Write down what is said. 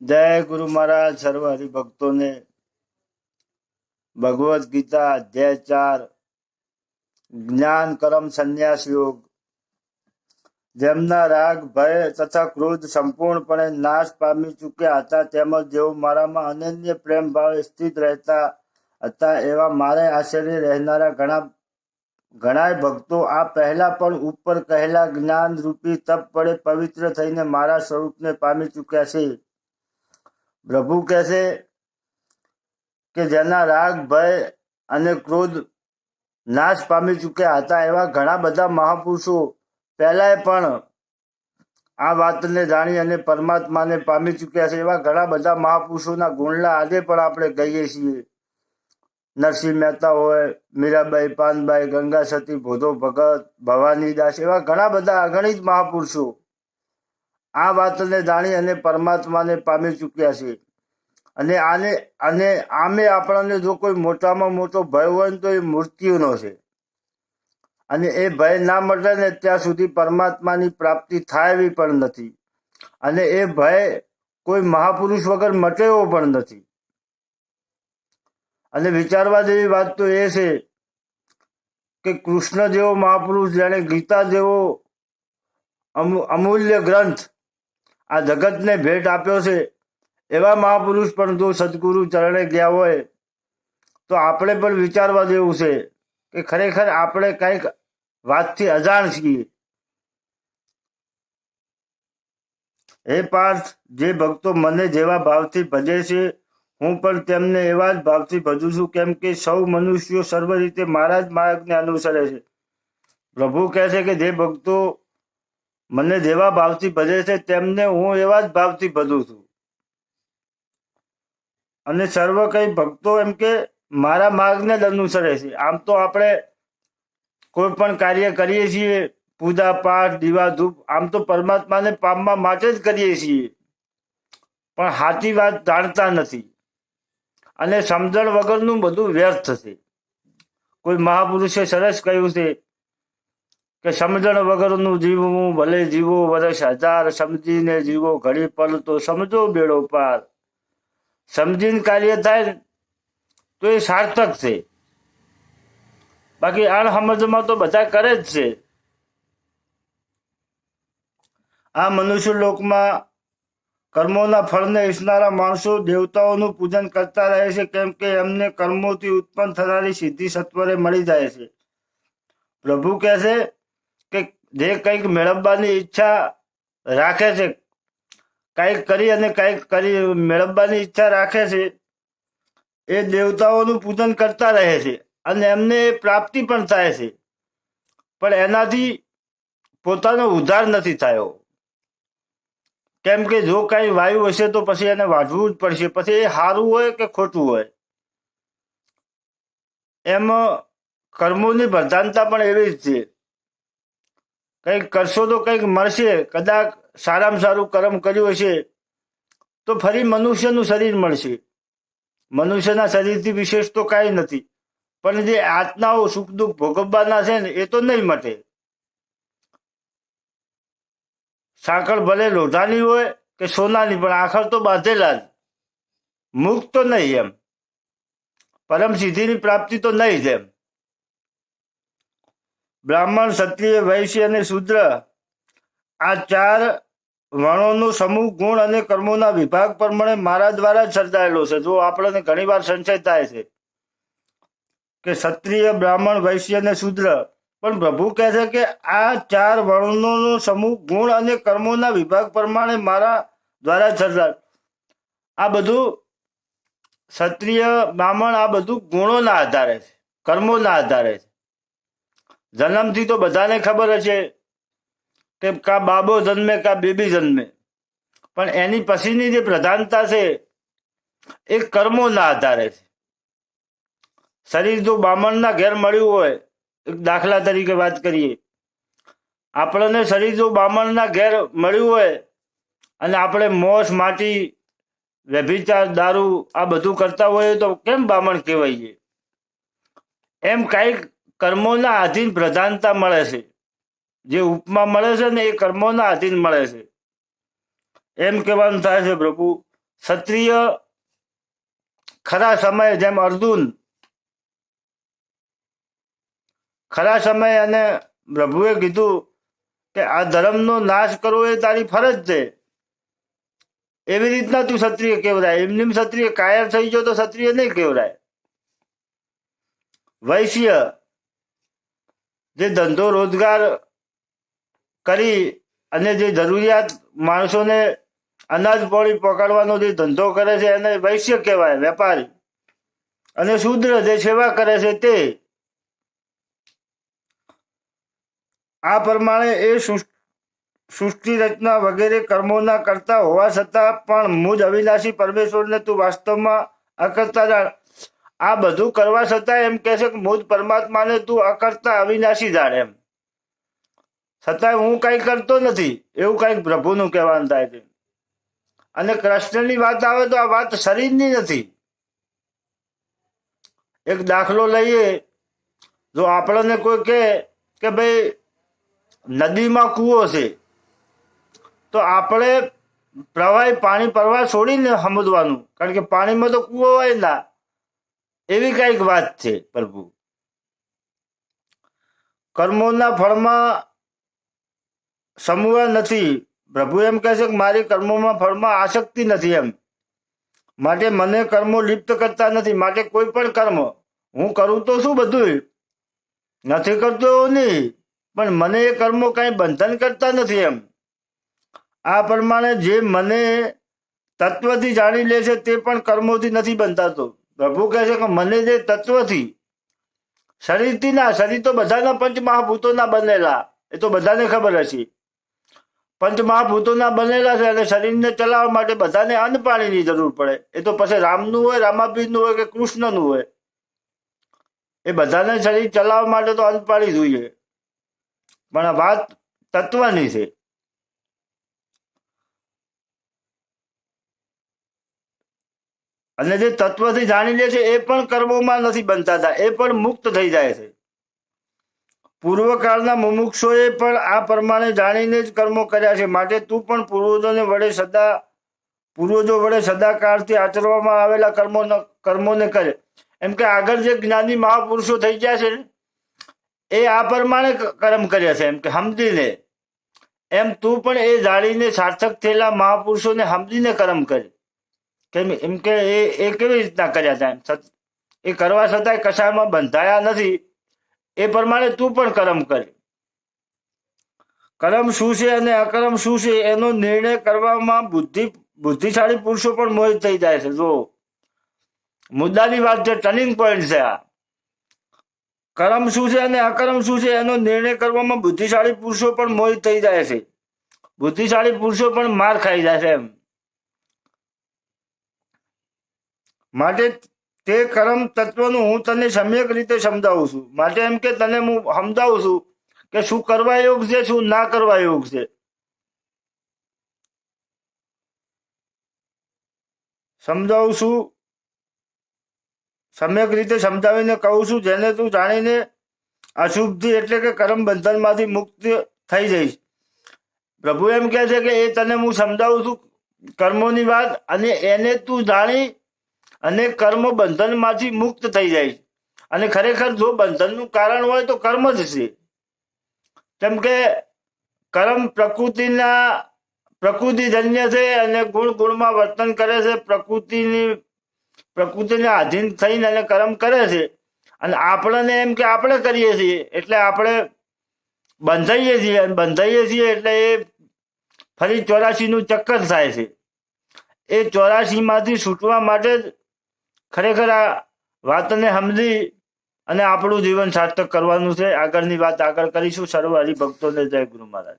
જય ગુરુ મહારાજ, સર્વ હરિભક્તોને. ભગવદ્ ગીતા અધ્યાય ચાર, જ્ઞાન કરમ સંન્યાસ યોગ. જેમના રાગ, ભય તથા ક્રોધ સંપૂર્ણપણે નાશ પામી ચૂક્યા હતા, તેમજ જેઓ મારામાં અનન્ય પ્રેમ ભાવે સ્થિત રહેતા હતા, એવા મારે આશ્ચર્ય રહેનારા ઘણા, ઘણાય ભક્તો આ પહેલા પણ ઉપર કહેલા જ્ઞાન રૂપી તપ પડે પવિત્ર થઈને મારા સ્વરૂપને પામી ચૂક્યા છે. પ્રભુ કહે છે કે જેના રાગ, ભય અને ક્રોધ નાશ પામી ચૂક્યા હતા એવા ઘણા બધા મહાપુરુષો પહેલાય પણ આ વાતને જાણી અને પરમાત્માને પામી ચૂક્યા છે એવા ઘણા બધા મહાપુરુષોના ગુણલા આજે પણ આપણે કહીએ છીએ. નરસિંહ મહેતા હોય, મીરાબાઈ પાનબાઈ ગંગા સતી ભોધો ભગત ભવાની દાસ એવા ઘણા બધા અગણિત મહાપુરુષો આ વાતને જાણી અને પરમાત્માને પામી ચૂક્યા છે. અને આને, અને આમે આપણને જો કોઈ મોટામાં મોટો ભય હોય તો એ મૃત્યુનો છે. અને એ ભય ના મટે ને ત્યાં સુધી પરમાત્માની પ્રાપ્તિ થાય એવી પણ નથી. અને એ ભય કોઈ મહાપુરુષ વગર મટે એવો પણ નથી. અને વિચારવા જેવી વાત તો એ છે કે કૃષ્ણ જેવો મહાપુરુષ જેણે ગીતા જેવો અમુ- અમૂલ્ય ગ્રંથ આ જગતને ભેટ આપ્યો છે. એવા મહાપુરુષ પણ જો સદગુરુ ચરણે ગયા હોય, તો આપણે પણ વિચારવા જેવું છે કે ખરેખર આપણે કંઈક વાતથી અજાણ છીએ. હે પાર્થ, જે ભક્તો મને જેવા ભાવથી ભજે છે, હું પણ તેમને એવા જ ભાવથી ભજું છું કેમ કે સૌ મનુષ્યો સર્વ રીતે મારા જ માર્ગને અનુસરે છે. પ્રભુ કહે છે કે જે ભક્તો મને જેવા ભાવથી ભજે છે, તેમને હું એવા જ ભાવથી ભજું છું. અને સર્વ કઈ ભક્તો એમ કે મારા માર્ગને જ અનુસરે છે. આમ તો આપણે કોઈ પણ કાર્ય કરીએ છીએ, પૂજા પાઠ, દીવા ધૂપ, આમ તો પરમાત્માને પામવા માટે જ કરીએ છીએ. પણ સાચી વાત જાણતા નથી. અને સમજણ વગરનું બધું વ્યર્થ છે. કોઈ મહાપુરુષે સરસ કહ્યું છે કે સમજણ વગરનું જીવવું, ભલે જીવો વર્ષ હજાર સમજીને જીવો ઘડી પલ તો સમજો બેડો પાર. સમજીને કાર્ય થાય તો એ સાર્થક છે. બાકી અણસમજમાં તો બધા કરે જ છે. આ મનુષ્ય લોકમાં કર્મોના ફળને ઈચ્છનારા માણસો દેવતાઓનું પૂજન કરતા રહે છે, કેમ કે એમને કર્મોથી ઉત્પન્ન થનારી સિદ્ધિ સત્વરે મળી જાય છે. પ્રભુ કહે છે જે કંઈક મેળવવાની ઈચ્છા રાખે છે, કંઈક કરી અને કંઈક કરી મેળવવાની ઈચ્છા રાખે છે, એ દેવતાઓનું પૂજન કરતા રહે છે અને એમને એ પ્રાપ્તિ પણ થાય છે. પણ એનાથી પોતાનો ઉદ્ધાર નથી થયો. કેમ કે જો કઈ વાયુ હશે તો પછી એને વાઢવું જ પડશે. પછી એ સારું હોય કે ખોટું હોય? એમાં કર્મોની પ્રધાનતા પણ એવી જ છે. કંઈક કરશો તો કંઈક મળશે. કદાચ સારામાં સારું કર્મ કર્યું હશે, તો ફરી મનુષ્યનું શરીર મળશે. મનુષ્યના શરીરથી વિશેષ તો કાંઈ નથી. પણ જે આત્માઓ સુખ દુઃખ ભોગવવાના છે ને, એ તો નહીં મટે. સાંકળ ભલે લોઢાની હોય કે સોનાની, પણ આખર તો બાંધેલા જ. મુક્ત તો નહીં એમ. પરમ સિદ્ધિની પ્રાપ્તિ તો નહીં જ એમ. બ્રાહ્મણ, ક્ષત્રિય, વૈશ્ય અને શુદ્ર, આ ચાર વર્ણોનો સમૂહ, ગુણ અને કર્મોના વિભાગ પ્રમાણે મારા દ્વારા જ સર્જાયેલો છે. જો આપણને ઘણી વાર સંશય થાય છે કે ક્ષત્રિય, બ્રાહ્મણ, વૈશ્ય અને શુદ્ર, પણ પ્રભુ કહે છે કે આ ચાર વર્ણોનો સમૂહ, ગુણ અને કર્મોના વિભાગ પ્રમાણે મારા દ્વારા જ સર્જાય આ બધું ક્ષત્રિય, બ્રાહ્મણ, આ બધું ગુણોના આધારે છે, કર્મોના આધારે છે. જન્મથી તો બધાને ખબર હશે કે કા બાબો જન્મે, કા બેબી જન્મે. પણ એની પછીની જે પ્રધાનતા છે, એ કર્મોના આધારે છે. શરીર જો બામણના ઘેર મળ્યું હોય, એક દાખલા તરીકે વાત કરીએ. આપણને શરીર જો બામણના ઘેર મળ્યું હોય, અને આપણે મોસ, માટી વ્યભિચાર દારૂ આ બધું કરતા હોઈએ તો કેમ બામણ કહેવાય એમ કાંઈક કર્મોના આધીન પ્રધાનતા મળે છે. જે ઉપમા મળે છે ને એ કર્મોના આધીન મળે છે. એમ કહેવાનું થાય છે પ્રભુ, ક્ષત્રિય ખરા સમયે જેમ અર્જુન, ખરા સમયે અને પ્રભુએ કીધું કે આ ધર્મનો નાશ કરવો એ તારી ફરજ છે. એવી રીતના તું ક્ષત્રિય કેવરાય એમની ક્ષત્રિય કાયર થઈ ગયો તો ક્ષત્રિય નહીં કેવરાય વૈશ્ય જે ધંધો રોજગાર કરી અને જે જરૂરિયાત માણસોને અનાજ પોળી પકડવાનો જે ધંધો કરે છે એને વૈશ્ય કહેવાય, વેપારી. અને શુદ્ર જે સેવા કરે છે તે. આ પ્રમાણે એ સૃષ્ટિ રચના વગેરે કર્મોના કરતા હોવા છતાં પણ મુજ અવિનાશી પરમેશ્વરને તું વાસ્તવમાં અકર્તા જાણ આ બધું કરવા છતાં એમ કહે છે કે મૂળ પરમાત્માને તું અકર્તા અવિનાશી જાણ એમ. છતાં હું કઈ કરતો નથી, એવું કંઈક પ્રભુનું કહેવાનું થાય છે. અને કૃષ્ણની વાત આવે તો આ વાત શરીરની નથી. એક દાખલો લઈએ, જો આપણને કોઈ કહે કે ભાઈ નદીમાં કૂવો છે, તો આપણે પ્રવાહી પાણી પ્રવાહ છોડીને સમજવાનું. કારણ કે પાણીમાં તો કૂવો હોય ના. એવી કંઈક વાત છે, પ્રભુ. કર્મોના ફળમાં સમૂહ નથી. પ્રભુ એમ કહે છે કે મારી કર્મોમાં ફળમાં આસક્તિ નથી એમ. માટે મને કર્મો લિપ્ત કરતા નથી. માટે કોઈ પણ કર્મ, હું કરું તો શું બધું નથી કરતો નહીં. પણ મને એ કર્મો કઈ બંધન કરતા નથી એમ. આ પ્રમાણે જે મને તત્વથી જાણી લે છે તે પણ કર્મોથી નથી બંધાતો. પ્રભુ કહે છે કે મને જે તત્વથી શરીરથી ના, શરીર તો બધાના પંચ મહાભૂતોના બનેલા. એ તો બધાને ખબર હશે. પંચ મહાભૂતોના બનેલા છે અને શરીરને ચલાવવા માટે બધાને અન્ન પાણીની જરૂર પડે. એ તો પછી રામનું હોય રામાપીરનું હોય કે કૃષ્ણનું હોય? એ બધાને શરીર ચલાવવા માટે તો અન્ન પાણી જોઈએ. પણ આ વાત તત્વની છે. અને જે તત્વથી જાણી લે છે, એ પણ કર્મોમાં નથી બનતા હતા. એ પણ મુક્ત થઈ જાય છે. પૂર્વકાળના મુમુક્ષોએ પણ આ પ્રમાણે જાણીને જ કર્મો કર્યા છે. માટે તું પણ પૂર્વજોને વડે સદા, પૂર્વજો વડે સદાકાળથી આચરવામાં આવેલા કર્મો કર્મોને કરે. એમ કે આગળ જે જ્ઞાની મહાપુરુષો થઈ ગયા છે એ આ પ્રમાણે કર્મ કર્યા છે. એમ કે સમજીને, એમ તું પણ એ જાણીને સાર્થક થયેલા મહાપુરુષોને સમજીને કર્મ કરે. કેમ એમ કે એ એ કેવી રીતના કર્યા હતા એ કરવા છતાંય કશાયમાં બંધાયા નથી. એ પ્રમાણે તું પણ કર્મ કરી. કર્મ શું છે અને અકર્મ શું છે એનો નિર્ણય કરવામાં બુદ્ધિ, બુદ્ધિશાળી પુરુષો પણ મોહિત થઈ જાય છે. જો મુદ્દાની વાત છે ટર્નિંગ પોઈન્ટ છે આ. કર્મ શું છે અને અકર્મ શું છે એનો નિર્ણય કરવામાં બુદ્ધિશાળી પુરુષો પણ મોહિત થઈ જાય છે. બુદ્ધિશાળી પુરુષો પણ માર ખાઈ જાય છે એમ. માટે તે કર્મ તત્વનું હું તને સમ્યક રીતે સમજાવું છું. માટે એમ કે તને હું સમજાવું છું કે શું કરવા યોગ છે, શું ના કરવા યોગ છે. સમજાવું છું, સમ્યક રીતે સમજાવીને કહું છું, જેને તું જાણીને અશુભથી એટલે કે કર્મ બંધનમાંથી મુક્ત થઈ જઈશ. પ્રભુ એમ કહે છે કે એ તને હું સમજાવું છું કર્મોની વાત અને એને તું જાણી અને કર્મ બંધનમાંથી મુક્ત થઈ જાય છે. અને ખરેખર જો બંધનનું કારણ હોય તો કર્મ જ છે. કેમ કે કર્મ પ્રકૃતિના, પ્રકૃતિજન્ય છે અને ગુણ ગુણમાં વર્તન કરે છે, પ્રકૃતિની, પ્રકૃતિને આધીન થઈને અને કર્મ કરે છે. અને આપણને એમ કે આપણે કરીએ છીએ, એટલે આપણે બંધાઈએ છીએ, અને બંધાઈએ છીએ એટલે એ ફરી ચોરાશીનું ચક્કર થાય છે. એ ચોરાશીમાંથી છૂટવા માટે જ ખરેખર આ વાતને સમજી અને આપણું જીવન સાર્થક કરવાનું છે. આગળની વાત આગળ કરીશું. સર્વ હરિભક્તોને જય ગુરુ મહારાજ.